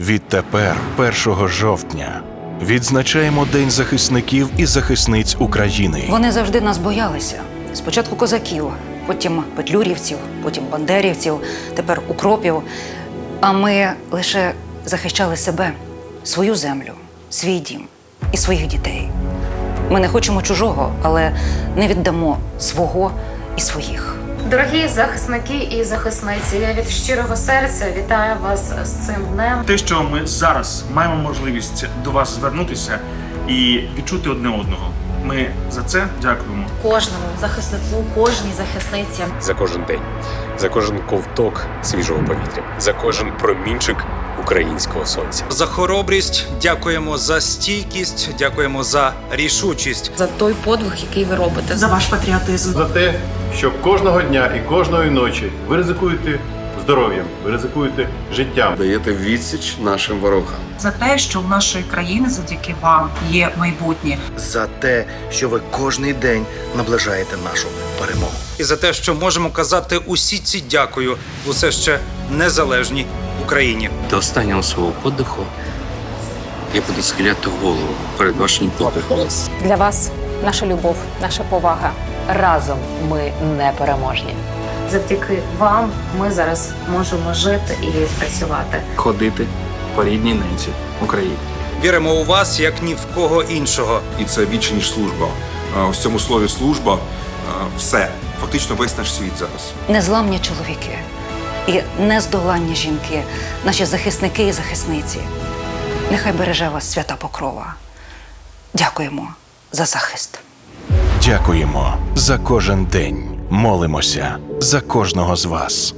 Відтепер, 1 жовтня, відзначаємо День захисників і захисниць України. Вони завжди нас боялися. Спочатку козаків, потім петлюрівців, потім бандерівців, тепер укропів. А ми лише захищали себе, свою землю, свій дім і своїх дітей. Ми не хочемо чужого, але не віддамо свого і своїх. Дорогі захисники і захисниці, я від щирого серця вітаю вас з цим днем. Те, що ми зараз маємо можливість до вас звернутися і відчути одне одного. Ми за це дякуємо. кожному захиснику, кожній захисниці. за кожен день, за кожен ковток свіжого повітря, за кожен промінчик українського сонця. За хоробрість дякуємо за стійкість, дякуємо за рішучість. За той подвиг, який ви робите. за ваш патріотизм. за те, що кожного дня і кожної ночі ви ризикуєте здоров'ям, ви ризикуєте життям. даєте відсіч нашим ворогам. За те, що в нашої країни завдяки вам є майбутнє. за те, що ви кожний день наближаєте нашу перемогу. І за те, що можемо казати усі ці дякую у все ще незалежній Україні. До останнього свого подиху я буду схиляти голову перед вашим подихом. Для вас наша любов, наша повага. Разом ми непереможні. Завдяки вам ми зараз можемо жити і працювати. Ходити по рідній ненці України. Віримо у вас як ні в кого іншого. І це більше ніж служба. В цьому слові служба все. Фактично весь наш світ зараз. Незламні чоловіки і нездоланні жінки, наші захисники і захисниці. Нехай береже вас свята покрова. Дякуємо за захист. Дякуємо за кожен день. Молимося за кожного з вас.